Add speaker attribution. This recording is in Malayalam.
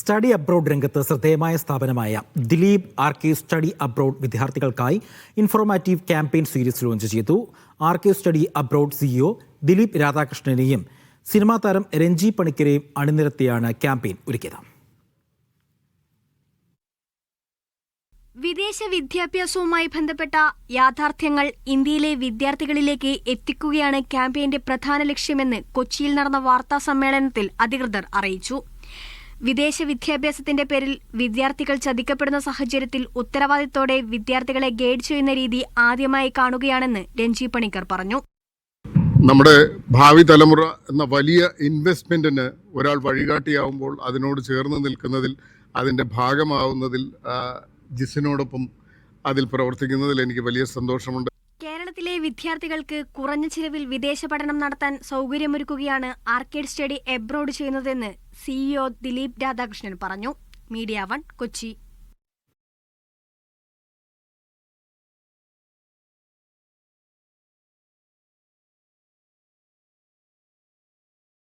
Speaker 1: സ്റ്റഡി അബ്രോഡ് രംഗത്ത് ശ്രദ്ധേയമായ സ്ഥാപനമായ Dileep R K study abroad വിദ്യാർത്ഥികൾക്കായി ഇൻഫോർമാറ്റീവ് ക്യാമ്പയിൻ സീരീസ് ലോഞ്ച് ചെയ്തു. R K study abroad CEO Dileep രാധാകൃഷ്ണനെയും cinema താരം രഞ്ജി പണിക്കരെയും അണിനിരത്തിയാണ് ക്യാമ്പയിൻ ഒരുക്കിയത്.
Speaker 2: വിദേശ വിദ്യാഭ്യാസവുമായി ബന്ധപ്പെട്ട യാഥാർത്ഥ്യങ്ങൾ ഇന്ത്യയിലെ വിദ്യാർത്ഥികളിലേക്ക് എത്തിക്കുകയാണ് ക്യാമ്പയിന്റെ പ്രധാന ലക്ഷ്യമെന്ന് കൊച്ചിയിൽ നടന്ന വാർത്താ സമ്മേളനത്തിൽ അധികൃതർ അറിയിച്ചു. വിദേശ വിദ്യാഭ്യാസത്തിന്റെ പേരിൽ വിദ്യാർത്ഥികൾ ചതിക്കപ്പെടുന്ന സാഹചര്യത്തിൽ ഉത്തരവാദിത്തോടെ വിദ്യാർത്ഥികളെ ഗൈഡ് ചെയ്യുന്ന രീതി ആദ്യമായി കാണുകയാണെന്ന് രഞ്ജി പണിക്കർ പറഞ്ഞു.
Speaker 3: നമ്മുടെ ഭാവി തലമുറ എന്ന വലിയ ഇൻവെസ്റ്റ്മെന്റിന് ഒരാൾ വഴികാട്ടിയാവുമ്പോൾ അതിനോട് ചേർന്ന് നിൽക്കുന്നതിൽ അതിന്റെ ഭാഗമാവുന്നതിൽ ജിസിനോടൊപ്പം അതിൽ പ്രവർത്തിക്കുന്നതിൽ എനിക്ക് വലിയ സന്തോഷമുണ്ട്.
Speaker 2: കേരളത്തിലെ വിദ്യാർത്ഥികൾക്ക് കുറഞ്ഞ ചിലവിൽ വിദേശ പഠനം നടത്താൻ സൗകര്യമൊരുക്കുകയാണ് ആർക്കേഡ് സ്റ്റഡി എബ്രോഡ് ചെയ്യുന്നതെന്ന് സിഇഒ ദിലീപ് രാധാകൃഷ്ണൻ പറഞ്ഞു. Media one Kochi.